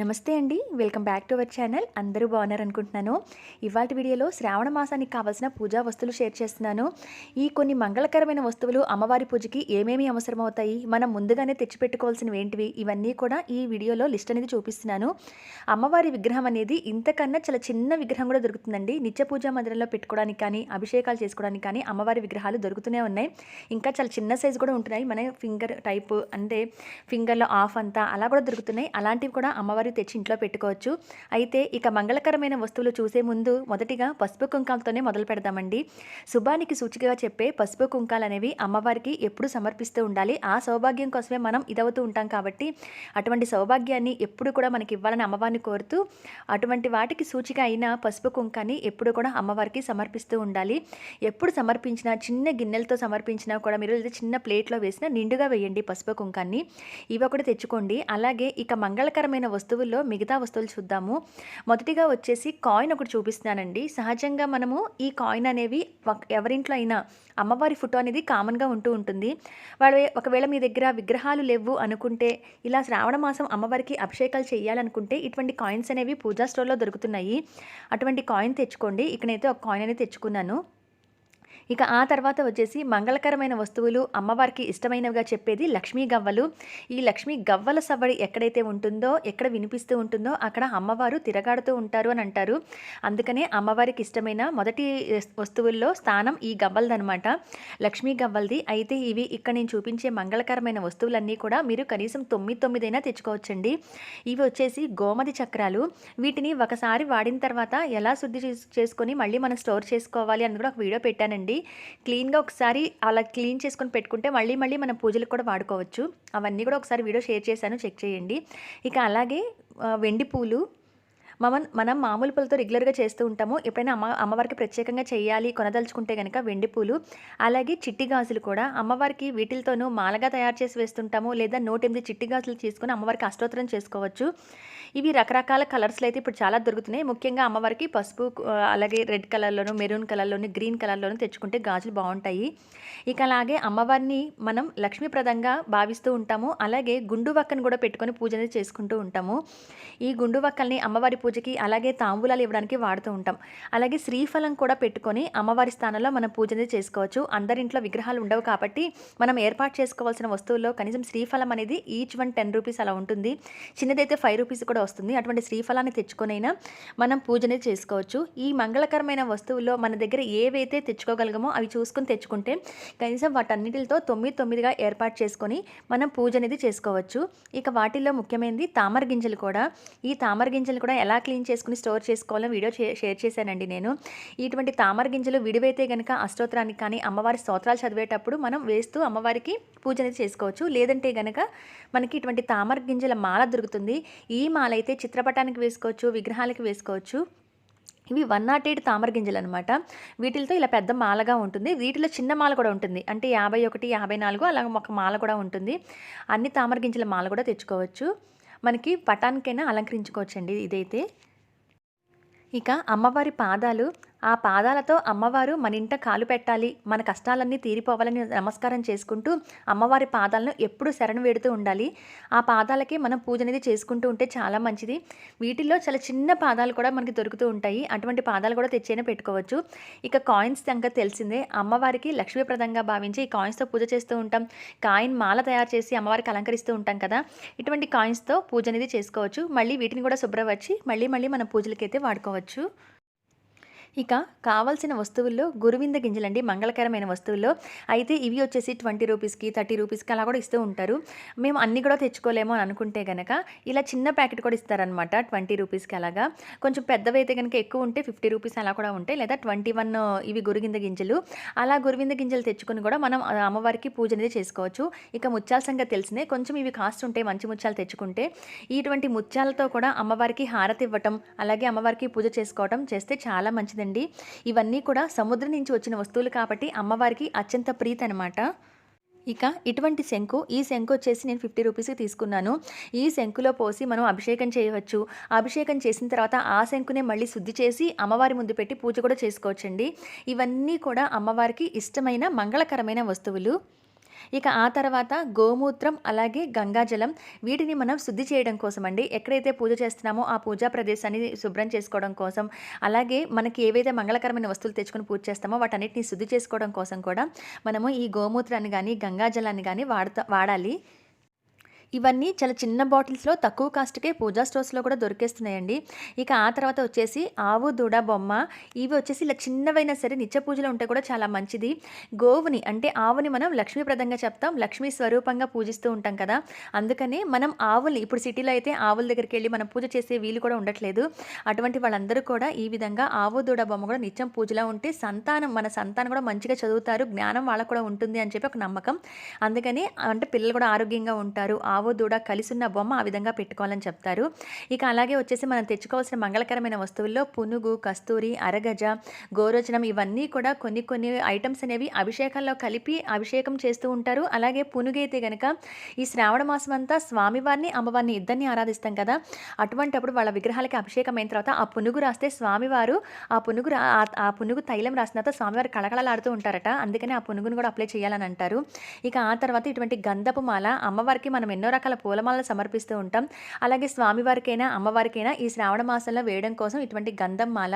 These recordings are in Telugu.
నమస్తే అండి. Welcome back to our channel. అందరూ బాగున్నారు అనుకుంటున్నాను ఇవాళ వీడియోలో శ్రావణ మాసానికి కావాల్సిన పూజా వస్తువులు షేర్ చేస్తున్నాను. ఈ కొన్ని మంగళకరమైన వస్తువులు అమ్మవారి పూజకి ఏమేమి అవసరం అవుతాయి మనం ముందుగానే తెచ్చిపెట్టుకోవాల్సినవి ఏంటివి? ఇవన్నీ కూడా ఈ వీడియోలో లిస్ట్ అనేది చూపిస్తున్నాను. అమ్మవారి విగ్రహం అనేది ఇంతకన్నా చాలా చిన్న విగ్రహం కూడా దొరుకుతుందండి. నిత్య పూజా మందిరంలో పెట్టుకోవడానికి కానీ అభిషేకాలు చేసుకోవడానికి కానీ అమ్మవారి విగ్రహాలు దొరుకుతూనే ఉన్నాయి. ఇంకా చాలా చిన్న సైజు కూడా ఉంటున్నాయి. మన ఫింగర్ టైప్ అంటే ఫింగర్లో ఆఫ్ అంతా అలా కూడా దొరుకుతున్నాయి. అలాంటివి కూడా అమ్మవారి తెచ్చి ఇంట్లో పెట్టుకోవచ్చు. అయితే ఇక మంగళకరమైన వస్తువులు చూసే ముందు మొదటిగా పసుపు కుంకాలతోనే మొదలు పెడదామండి. శుభానికి సూచికగా చెప్పే పసుపు కుంకాలు అనేవి అమ్మవారికి ఎప్పుడు సమర్పిస్తూ ఉండాలి. ఆ సౌభాగ్యం కోసమే మనం ఇదవుతూ ఉంటాం కాబట్టి అటువంటి సౌభాగ్యాన్ని ఎప్పుడు కూడా మనకి ఇవ్వాలని అమ్మవారిని కోరుతూ అటువంటి వాటికి సూచిక అయిన పసుపు కుంకాన్ని ఎప్పుడు కూడా అమ్మవారికి సమర్పిస్తూ ఉండాలి. ఎప్పుడు సమర్పించినా చిన్న గిన్నెలతో సమర్పించినా కూడా మీరు లేదా చిన్న ప్లేట్లో వేసినా నిండుగా వేయండి పసుపు కుంకాన్ని. ఇవి ఒకటి తెచ్చుకోండి. అలాగే ఇక మంగళకరమైన వస్తువుల్లో మిగతా వస్తువులు చూద్దాము. మొదటిగా వచ్చేసి కాయిన్ ఒకటి చూపిస్తున్నానండి. సహజంగా మనము ఈ కాయిన్ అనేవి ఒక- ఎవరింట్లో అయినా అమ్మవారి ఫోటో అనేది కామన్గా ఉంటూ ఉంటుంది. వాళ్ళు ఒకవేళ మీ దగ్గర విగ్రహాలు లేవు అనుకుంటే ఇలా శ్రావణ మాసం అమ్మవారికి అభిషేకాలు చేయాలనుకుంటే ఇటువంటి కాయిన్స్ అనేవి పూజా స్టోర్లో దొరుకుతున్నాయి. అటువంటి కాయిన్ తెచ్చుకోండి. ఇక్కడైతే ఒక కాయిన్ అనేది తెచ్చుకున్నాను. ఇక ఆ తర్వాత వచ్చేసి మంగళకరమైన వస్తువులు అమ్మవారికి ఇష్టమైనవిగా చెప్పేది లక్ష్మీ గవ్వలు. ఈ లక్ష్మీ గవ్వల సవ్వడి ఎక్కడైతే ఉంటుందో ఎక్కడ వినిపిస్తూ ఉంటుందో అక్కడ అమ్మవారు తిరగాడుతూ ఉంటారు అని అంటారు. అందుకనే అమ్మవారికి ఇష్టమైన మొదటి వస్తువుల్లో స్థానం ఈ గవ్వలదనమాట లక్ష్మీ గవ్వలది. అయితే ఇవి ఇక్కడ నేను చూపించే మంగళకరమైన వస్తువులన్నీ కూడా మీరు కనీసం తొమ్మిది తొమ్మిదైనా తెచ్చుకోవచ్చండి. ఇవి వచ్చేసి గోమతి చక్రాలు. వీటిని ఒకసారి వాడిన తర్వాత ఎలా శుద్ధి చేసుకొని మళ్ళీ మనం స్టోర్ చేసుకోవాలి అని కూడా ఒక వీడియో పెట్టానండి. క్లీన్గా ఒకసారి అలా క్లీన్ చేసుకొని పెట్టుకుంటే మళ్ళీ మళ్ళీ మన పూజలకు కూడా వాడుకోవచ్చు. అవన్నీ కూడా ఒకసారి వీడియో షేర్ చేశాను చెక్ చేయండి. ఇక అలాగే వెండి పూలు మనం మనం మామూలు పూలతో రెగ్యులర్గా చేస్తూ ఉంటాము. ఎప్పుడైనా అమ్మ అమ్మవారికి ప్రత్యేకంగా చేయాలి కొనదలుచుకుంటే కనుక వెండి పూలు అలాగే చిట్టి గాజులు కూడా అమ్మవారికి వీటితోనూ మాలగా తయారు చేసి వేస్తుంటాము. లేదా నూట ఎనిమిది చిట్టి గాజులు తీసుకుని అమ్మవారికి అష్టోత్తరం చేసుకోవచ్చు. ఇవి రకరకాల కలర్స్లో అయితే ఇప్పుడు చాలా దొరుకుతున్నాయి. ముఖ్యంగా అమ్మవారికి పసుపు అలాగే రెడ్ కలర్లోను మెరూన్ కలర్లోను గ్రీన్ కలర్లోను తెచ్చుకుంటే గాజులు బాగుంటాయి. ఇక అలాగే అమ్మవారిని మనం లక్ష్మీప్రదంగా భావిస్తూ ఉంటాము. అలాగే గుండు వక్కను కూడా పెట్టుకొని పూజ అనేది చేసుకుంటూ ఉంటాము. ఈ గుండు వక్కల్ని అమ్మవారి పూజకి అలాగే తాంబూలాలు ఇవ్వడానికి వాడుతూ ఉంటాం. అలాగే శ్రీఫలం కూడా పెట్టుకొని అమ్మవారి స్థానంలో మనం పూజ అనేది చేసుకోవచ్చు. అందరింట్లో విగ్రహాలు ఉండవు కాబట్టి మనం ఏర్పాటు చేసుకోవాల్సిన వస్తువుల్లో కనీసం శ్రీఫలం అనేది ఈచ్ వన్ టెన్ రూపీస్ అలా ఉంటుంది. చిన్నదైతే ఫైవ్ రూపీస్ కూడా వస్తుంది. అటువంటి శ్రీఫలాన్ని తెచ్చుకొనైనా మనం పూజ అనేది చేసుకోవచ్చు. ఈ మంగళకరమైన వస్తువుల్లో మన దగ్గర ఏవైతే తెచ్చుకోగలగమో అవి చూసుకుని తెచ్చుకుంటే కనీసం వాటన్నిటితో తొమ్మిది తొమ్మిదిగా ఏర్పాటు చేసుకొని మనం పూజ అనేది చేసుకోవచ్చు. ఇక వాటిల్లో ముఖ్యమైనది తామర గింజలు కూడా. ఈ తామర గింజలు కూడా ఎలా క్లీన్ చేసుకుని స్టోర్ చేసుకోవాలో వీడియో షేర్ చేశానండి నేను. ఇటువంటి తామర గింజలు విడివైతే కనుక అష్టోత్తరానికి కానీ అమ్మవారి స్తోత్రాలు చదివేటప్పుడు మనం వేస్తూ అమ్మవారికి పూజ అనేది చేసుకోవచ్చు. లేదంటే గనక మనకి ఇటువంటి తామర గింజల మాల దొరుకుతుంది. ఈ మాల అయితే చిత్రపటానికి వేసుకోవచ్చు విగ్రహాలకి వేసుకోవచ్చు. ఇవి వన్ నాట్ ఎయిట్ తామర గింజలు అనమాట వీటితో ఇలా పెద్ద మాలగా ఉంటుంది. వీటిలో చిన్న మాల కూడా ఉంటుంది. అంటే యాభై ఒకటి యాభై నాలుగు అలాగే ఒక మాల కూడా ఉంటుంది. అన్ని తామర గింజల మాల కూడా తెచ్చుకోవచ్చు. మనకి పటానికైనా అలంకరించుకోవచ్చండి ఇదైతే. ఇక అమ్మవారి పాదాలు ఆ పాదాలతో అమ్మవారు మన ఇంట కాలు పెట్టాలి మన కష్టాలన్నీ తీరిపోవాలని నమస్కారం చేసుకుంటూ అమ్మవారి పాదాలను ఎప్పుడు శరణు వేడుతూ ఉండాలి. ఆ పాదాలకి మనం పూజ అనేది చేసుకుంటూ ఉంటే చాలా మంచిది. వీటిల్లో చాలా చిన్న పాదాలు కూడా మనకి దొరుకుతూ ఉంటాయి. అటువంటి పాదాలు కూడా తెచ్చైనా పెట్టుకోవచ్చు. ఇక కాయిన్స్ సంగతి తెలిసిందే. అమ్మవారికి లక్ష్మీప్రదంగా భావించి ఈ కాయిన్స్తో పూజ చేస్తూ ఉంటాం. కాయిన్ మాల తయారు చేసి అమ్మవారికి అలంకరిస్తూ ఉంటాం కదా. ఇటువంటి కాయిన్స్తో పూజ అనేది చేసుకోవచ్చు. మళ్ళీ వీటిని కూడా శుభ్రపరిచి మళ్ళీ మళ్ళీ మన పూజలకైతే వాడుకోవచ్చు. ఇక కావాల్సిన వస్తువుల్లో గురువింద గింజలండి మంగళకరమైన వస్తువుల్లో. అయితే ఇవి వచ్చేసి ట్వంటీ రూపీస్కి థర్టీ రూపీస్కి అలా కూడా ఇస్తూ ఉంటారు. మేము అన్నీ కూడా తెచ్చుకోలేము అని అనుకుంటే కనుక ఇలా చిన్న ప్యాకెట్ కూడా ఇస్తారనమాట ట్వంటీ రూపీస్కి అలాగా. కొంచెం పెద్దవైతే కనుక ఎక్కువ ఉంటే ఫిఫ్టీ రూపీస్ అలా కూడా ఉంటాయి లేదా ట్వంటీ వన్ ఇవి గురువింద గింజలు. అలా గురువింద గింజలు తెచ్చుకుని కూడా మనం అమ్మవారికి పూజ అనేది చేసుకోవచ్చు. ఇక ముత్యాల సంగతి తెలిసినే కొంచెం ఇవి కాస్ట్ ఉంటాయి మంచి ముత్యాలు తెచ్చుకుంటే ఇటువంటి ముత్యాలతో కూడా అమ్మవారికి హారతి ఇవ్వటం అలాగే అమ్మవారికి పూజ చేసుకోవటం చేస్తే చాలా మంచిది మంచిదండి ఇవన్నీ కూడా సముద్రం నుంచి వచ్చిన వస్తువులు కాబట్టి అమ్మవారికి అత్యంత ప్రీతి అనమాట ఇక ఇటువంటి శంకు ఈ శంకు వచ్చేసి నేను ఫిఫ్టీ రూపీస్కి తీసుకున్నాను. ఈ శంకులో పోసి మనం అభిషేకం చేయవచ్చు. అభిషేకం చేసిన తర్వాత ఆ శంకునే మళ్ళీ శుద్ధి చేసి అమ్మవారి ముందు పెట్టి పూజ కూడా చేసుకోవచ్చండి. ఇవన్నీ కూడా అమ్మవారికి ఇష్టమైన మంగళకరమైన వస్తువులు. ఇక ఆ తర్వాత గోమూత్రం అలాగే గంగాజలం వీటిని మనం శుద్ధి చేయడం కోసం అండి ఎక్కడైతే పూజ చేస్తున్నామో ఆ పూజా ప్రదేశాన్ని శుభ్రం చేసుకోవడం కోసం అలాగే మనకి ఏవైతే మంగళకరమైన వస్తువులు తెచ్చుకొని పూజ చేస్తామో వాటన్నిటిని శుద్ధి చేసుకోవడం కోసం కూడా మనము ఈ గోమూత్రాన్ని కానీ గంగాజలాన్ని కానీ వాడతా వాడాలి. ఇవన్నీ చాలా చిన్న బాటిల్స్లో తక్కువ కాస్ట్కే పూజా స్టోర్స్లో కూడా దొరికేస్తున్నాయండి. ఇక ఆ తర్వాత వచ్చేసి ఆవు దూడ బొమ్మ ఇవి వచ్చేసి ఇలా చిన్నవైనా సరే నిత్య పూజలు ఉంటే కూడా చాలా మంచిది. గోవుని అంటే ఆవుని మనం లక్ష్మీప్రదంగా చెప్తాం లక్ష్మీ స్వరూపంగా పూజిస్తూ ఉంటాం కదా. అందుకని మనం ఆవుల్ని ఇప్పుడు సిటీలో అయితే ఆవుల దగ్గరికి వెళ్ళి మనం పూజ చేసే వీలు కూడా ఉండట్లేదు. అటువంటి వాళ్ళందరూ కూడా ఈ విధంగా ఆవు దూడ బొమ్మ కూడా నిత్యం పూజలో ఉంటే సంతానం మన సంతానం కూడా మంచిగా చదువుతారు జ్ఞానం వాళ్ళకు కూడా ఉంటుంది అని చెప్పి ఒక నమ్మకం. అందుకని అంటే పిల్లలు కూడా ఆరోగ్యంగా ఉంటారు ఆవు దూడ కలిసి ఉన్న బొమ్మ ఆ విధంగా పెట్టుకోవాలని చెప్తారు. ఇక అలాగే వచ్చేసి మనం తెచ్చుకోవాల్సిన మంగళకరమైన వస్తువుల్లో పునుగు కస్తూరి అరగజ గోరోచనం ఇవన్నీ కూడా కొన్ని కొన్ని ఐటమ్స్ అనేవి అభిషేకాల్లో కలిపి అభిషేకం చేస్తూ ఉంటారు. అలాగే పునుగైతే గనక ఈ శ్రావణ మాసం అంతా స్వామివారిని అమ్మవారిని ఇద్దరిని ఆరాధిస్తాం కదా. అటువంటప్పుడు వాళ్ళ విగ్రహాలకి అభిషేకం అయిన తర్వాత ఆ పునుగు రాస్తే స్వామివారు ఆ పునుగు రా- ఆ- ఆ పునుగు తైలం రాసిన తర్వాత స్వామివారు కళకళలాడుతూ ఉంటారట. అందుకని ఆ పునుగును కూడా అప్లై చేయాలని అంటారు. ఇక ఆ తర్వాత ఇటువంటి గంధపు మాల అమ్మవారికి మనం ఎన్నో రకాల పూలమాలను సమర్పిస్తూ ఉంటాం. అలాగే స్వామివారికైనా అమ్మవారికైనా ఈ శ్రావణ మాసంలో వేయడం కోసం ఇటువంటి గంధం మాల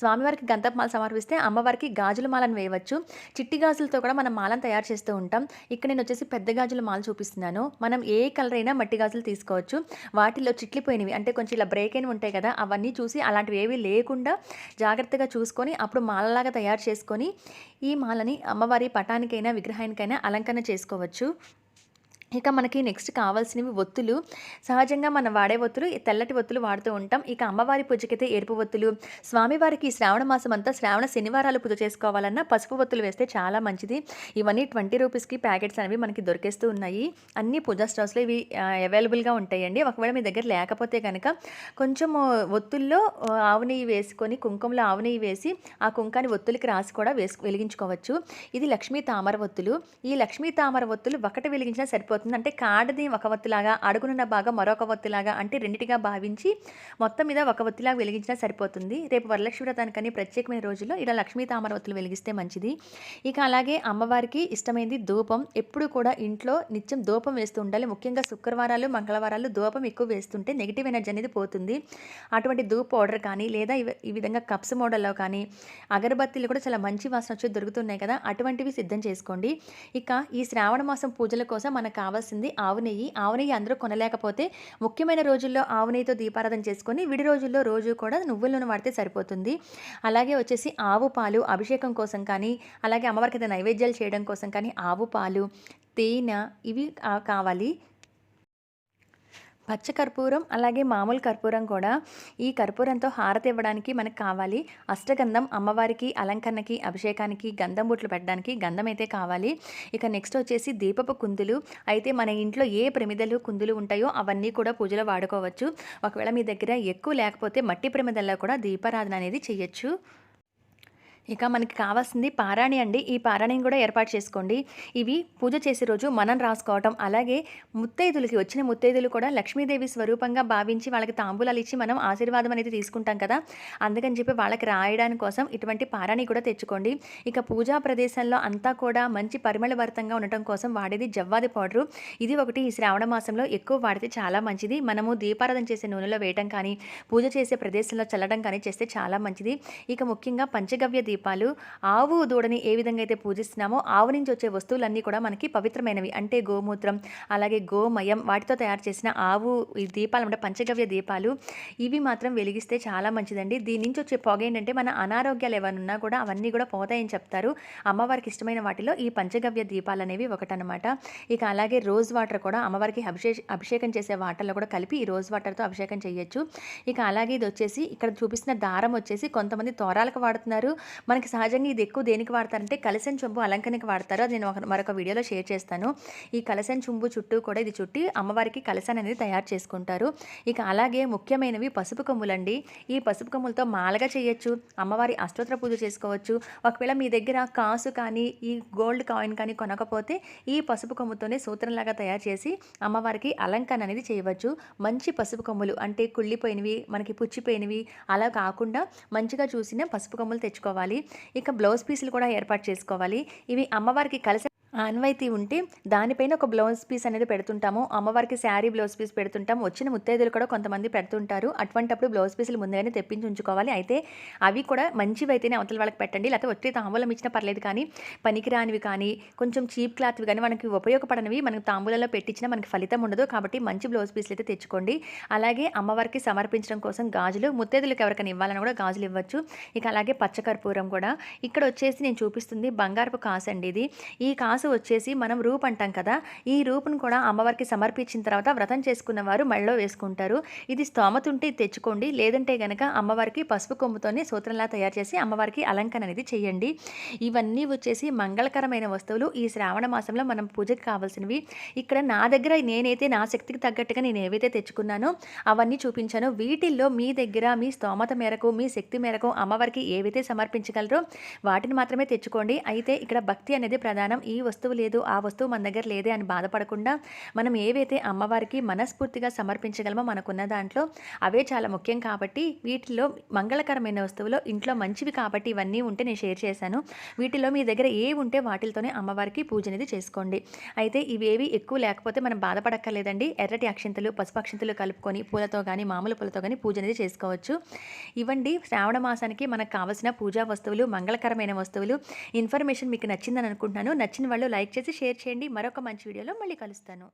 స్వామివారికి గంధం మాల సమర్పిస్తే అమ్మవారికి గాజుల మాలను వేయవచ్చు. చిట్టి గాజులతో కూడా మనం మాలను తయారు చేస్తూ ఉంటాం. ఇక్కడ నేను వచ్చేసి పెద్ద గాజుల మాల చూపిస్తున్నాను. మనం ఏ కలర్ అయినా మట్టి గాజులు తీసుకోవచ్చు. వాటిలో చిట్లిపోయినవి అంటే కొంచెం ఇలా బ్రేక్ అయినవి ఉంటాయి కదా అవన్నీ చూసి అలాంటివి ఏవి లేకుండా జాగ్రత్తగా చూసుకొని అప్పుడు మాలలాగా తయారు చేసుకొని ఈ మాలని అమ్మవారి పటానికైనా విగ్రహానికైనా అలంకరణ చేసుకోవచ్చు. ఇక మనకి నెక్స్ట్ కావాల్సినవి ఒత్తులు. సహజంగా మనం వాడే ఒత్తులు ఈ తెల్లటి ఒత్తులు వాడుతూ ఉంటాం. ఇక అమ్మవారి పూజకైతే ఎరుపు ఒత్తులు. స్వామివారికి శ్రావణ మాసం అంతా శ్రావణ శనివారాలు పూజ చేసుకోవాలన్నా పసుపు ఒత్తులు వేస్తే చాలా మంచిది. ఇవన్నీ ట్వంటీ రూపీస్కి ప్యాకెట్స్ అనేవి మనకి దొరికేస్తూ ఉన్నాయి. అన్ని పూజా స్టవ్స్లో ఇవి అవైలబుల్గా ఉంటాయండి. ఒకవేళ మీ దగ్గర లేకపోతే కనుక కొంచెం ఒత్తుల్లో ఆవు నెయ్యి వేసుకొని కుంకుమలో ఆవు నెయ్యి వేసి ఆ కుంకాన్ని ఒత్తులకి రాసి కూడా వేసు వెలిగించుకోవచ్చు. ఇది లక్ష్మీ తామర ఒత్తులు. ఈ లక్ష్మీ తామర ఒత్తులు ఒకటి వెలిగించినా సరిపోతుంది. అంటే కాడది ఒక వత్తిలాగా అడుగునున్న భాగం మరొక వత్తిలాగా అంటే రెండిటిగా భావించి మొత్తం మీద ఒక వత్తిలాగా వెలిగించినా సరిపోతుంది. రేపు వరలక్ష్మి వ్రతానికని ప్రత్యేకమైన రోజుల్లో ఇలా లక్ష్మీ తామర వత్తులు వెలిగిస్తే మంచిది. ఇక అలాగే అమ్మవారికి ఇష్టమైనది ధూపం. ఎప్పుడు కూడా ఇంట్లో నిత్యం ధూపం వేస్తూ ఉండాలి. ముఖ్యంగా శుక్రవారాలు మంగళవారాలు ధూపం ఎక్కువ వేస్తుంటే నెగిటివ్ ఎనర్జీ అనేది పోతుంది. అటువంటి ధూప్ పౌడర్ కానీ లేదా ఈ విధంగా కప్స్ మోడల్లో కానీ అగరబత్తీలు కూడా చాలా మంచి వాసన వచ్చి దొరుకుతున్నాయి కదా. అటువంటివి సిద్ధం చేసుకోండి. ఇక ఈ శ్రావణ మాసం పూజల కోసం మనకు కావాల్సింది ఆవు నెయ్యి. ఆవు నెయ్యి అందరూ కొనలేకపోతే ముఖ్యమైన రోజుల్లో ఆవు నెయ్యితో దీపారాధన చేసుకొని విడి రోజుల్లో రోజు కూడా నువ్వుల నూనె వాడితే సరిపోతుంది. అలాగే వచ్చేసి ఆవు పాలు అభిషేకం కోసం కానీ అలాగే అమ్మవారికి నైవేద్యాలు చేయడం కోసం కానీ ఆవు పాలు తేనె ఇవి కావాలి. పచ్చ కర్పూరం అలాగే మామూలు కర్పూరం కూడా ఈ కర్పూరంతో హారతి ఇవ్వడానికి మనకు కావాలి. అష్టగంధం అమ్మవారికి అలంకరణకి అభిషేకానికి గంధం బొట్లు పెట్టడానికి గంధం అయితే కావాలి. ఇక నెక్స్ట్ వచ్చేసి దీపపు కుందులు. అయితే మన ఇంట్లో ఏ ప్రమిదలు కుందులు ఉంటాయో అవన్నీ కూడా పూజలో వాడుకోవచ్చు. ఒకవేళ మీ దగ్గర ఎక్కువ లేకపోతే మట్టి ప్రమిదల్లో కూడా దీపారాధన అనేది చేయొచ్చు. ఇక మనకి కావాల్సింది పారాణి అండి. ఈ పారాణిని కూడా ఏర్పాటు చేసుకోండి. ఇవి పూజ చేసే రోజు మనం రాసుకోవటం అలాగే ముత్తైదులకి వచ్చిన ముత్తైదులు కూడా లక్ష్మీదేవి స్వరూపంగా భావించి వాళ్ళకి తాంబూలాలు ఇచ్చి మనం ఆశీర్వాదం అనేది తీసుకుంటాం కదా. అందుకని చెప్పి వాళ్ళకి రాయడానికి కోసం ఇటువంటి పారాణి కూడా తెచ్చుకోండి. ఇక పూజా ప్రదేశంలో అంతా కూడా మంచి పరిమళభరితంగా ఉండటం కోసం వాడేది జవ్వాది పౌడరు. ఇది ఒకటి ఈ శ్రావణ మాసంలో ఎక్కువ వాడితే చాలా మంచిది. మనము దీపారాధన చేసే నూనెలో వేయటం కానీ పూజ చేసే ప్రదేశంలో చల్లడం కానీ చేస్తే చాలా మంచిది. ఇక ముఖ్యంగా పంచగవ్య దీపాలు ఆవు దూడని ఏ విధంగా అయితే పూజిస్తున్నామో ఆవు నుంచి వచ్చే వస్తువులన్నీ కూడా మనకి పవిత్రమైనవి. అంటే గోమూత్రం అలాగే గోమయం వాటితో తయారు చేసిన ఆవు ఈ దీపాలు అంటే పంచగవ్య దీపాలు ఇవి మాత్రం వెలిగిస్తే చాలా మంచిదండి. దీని నుంచి వచ్చే పొగ ఏంటంటే మన అనారోగ్యాలు ఏమైనా ఉన్నా కూడా అవన్నీ కూడా పోతాయని చెప్తారు. అమ్మవారికి ఇష్టమైన వాటిలో ఈ పంచగవ్య దీపాలు అనేవి ఒకటనమాట ఇక అలాగే రోజ్ వాటర్ కూడా అమ్మవారికి అభిషే అభిషేకం చేసే వాటర్లో కూడా కలిపి ఈ రోజ్ వాటర్తో అభిషేకం చేయొచ్చు. ఇక అలాగే ఇది వచ్చేసి ఇక్కడ చూపిస్తున్న దారం వచ్చేసి కొంతమంది తోరాలకు వాడుతున్నారు. మనకి సహజంగా ఇది ఎక్కువ దేనికి వాడతారంటే కలసెం చెంబు అలంకరణకి వాడతారు. అది నేను మరొక వీడియోలో షేర్ చేస్తాను. ఈ కలసెం చెంబు చుట్టూ కూడా ఇది చుట్టి అమ్మవారికి కలసాన్ని అనేది తయారు చేసుకుంటారు. ఇక అలాగే ముఖ్యమైనవి పసుపు కొమ్ములండి. ఈ పసుపు కొమ్ములతో మాలగా చేయొచ్చు అమ్మవారి అష్టోత్తర పూజ చేసుకోవచ్చు. ఒకవేళ మీ దగ్గర కాసు కానీ ఈ గోల్డ్ కాయిన్ కానీ కొనకపోతే ఈ పసుపు కొమ్ముతోనే సూత్రంలాగా తయారు చేసి అమ్మవారికి అలంకరణ అనేది చేయవచ్చు. మంచి పసుపు కొమ్ములు అంటే కుళ్ళిపోయినవి మనకి పుచ్చిపోయినవి అలా కాకుండా మంచిగా చూసిన పసుపు కొమ్ములు తెచ్చుకోవాలి. ఇక బ్లౌజ్ పీసులు కూడా ఏర్పాటు చేసుకోవాలి. ఇవి అమ్మవారికి కలిసి ఆన్వైతీ ఉంటే దానిపైన ఒక బ్లౌజ్ పీస్ అనేది పెడుతుంటాము. అమ్మవారికి శారీ బ్లౌజ్ పీస్ పెడుతుంటాం వచ్చిన ముత్తైదులు కూడా కొంతమంది పెడుతుంటారు. అటువంటప్పుడు బ్లౌజ్ పీసులు ముందుగానే తెప్పించి ఉంచుకోవాలి. అయితే అవి కూడా మంచివి అయితేనే అవతల వాళ్ళకి పెట్టండి. లేకపోతే ఒత్తిడి తాంబూలం ఇచ్చినా పర్లేదు కానీ పనికిరానివి కానీ కొంచెం చీప్ క్లాత్వి కానీ మనకి ఉపయోగపడనివి మనకు తాంబూలంలో పెట్టించినా మనకి ఫలితం ఉండదు. కాబట్టి మంచి బ్లౌజ్ పీసులు అయితే తెచ్చుకోండి. అలాగే అమ్మవారికి సమర్పించడం కోసం గాజులు ముత్తైదులకు ఎవరికైనా ఇవ్వాలని కూడా గాజులు ఇవ్వచ్చు. ఇక అలాగే పచ్చకర్పూరం కూడా. ఇక్కడ వచ్చేసి నేను చూపిస్తుంది బంగారపు కాసు అండి ఇది. ఈ కాసు వచ్చేసి మనం రూప్ అంటాం కదా ఈ రూపును కూడా అమ్మవారికి సమర్పించిన తర్వాత వ్రతం చేసుకున్న వారు మెళ్ళలో వేసుకుంటారు. ఇది స్తోమత ఉంటే తెచ్చుకోండి లేదంటే గనక అమ్మవారికి పసుపు కొమ్ముతోనే సూత్రంలా తయారు చేసి అమ్మవారికి అలంకరణ అనేది చేయండి. ఇవన్నీ వచ్చేసి మంగళకరమైన వస్తువులు. ఈ శ్రావణ మాసంలో మనం పూజకి కావాల్సినవి. ఇక్కడ నా దగ్గర నేనైతే నా శక్తికి తగ్గట్టుగా నేను ఏవైతే తెచ్చుకున్నానో అవన్నీ చూపించాను. వీటిల్లో మీ దగ్గర మీ స్తోమత మేరకు మీ శక్తి మేరకు అమ్మవారికి ఏవైతే సమర్పించగలరో వాటిని మాత్రమే తెచ్చుకోండి. అయితే ఇక్కడ భక్తి అనేది ప్రధానం. ఈ వస్తువు వస్తువు లేదు ఆ వస్తువు మన దగ్గర లేదే అని బాధపడకుండా మనం ఏవైతే అమ్మవారికి మనస్ఫూర్తిగా సమర్పించగలమో మనకున్న దాంట్లో అవే చాలా ముఖ్యం కాబట్టి వీటిలో మంగళకరమైన వస్తువులు ఇంట్లో మంచివి కాబట్టి ఇవన్నీ ఉంటే నేను షేర్ చేశాను. వీటిలో మీ దగ్గర ఏ ఉంటే వాటితోనే అమ్మవారికి పూజ అనేది చేసుకోండి. అయితే ఇవేవి ఎక్కువ లేకపోతే మనం బాధపడక్కర్లేదండి. ఎర్రటి అక్షింతలు పసుపు అక్షింతలు కలుపుకొని పూలతో కానీ మామూలు పూలతో కానీ పూజ అనేది చేసుకోవచ్చు. ఇవ్వండి శ్రావణ మాసానికి మనకు కావాల్సిన పూజా వస్తువులు మంగళకరమైన వస్తువులు. ఇన్ఫర్మేషన్ మీకు నచ్చిందని అనుకుంటున్నాను. నచ్చిన వాళ్ళు లైక్ చేసి షేర్ చేయండి. మరొక మంచి వీడియోలో మళ్ళీ కలుస్తాను.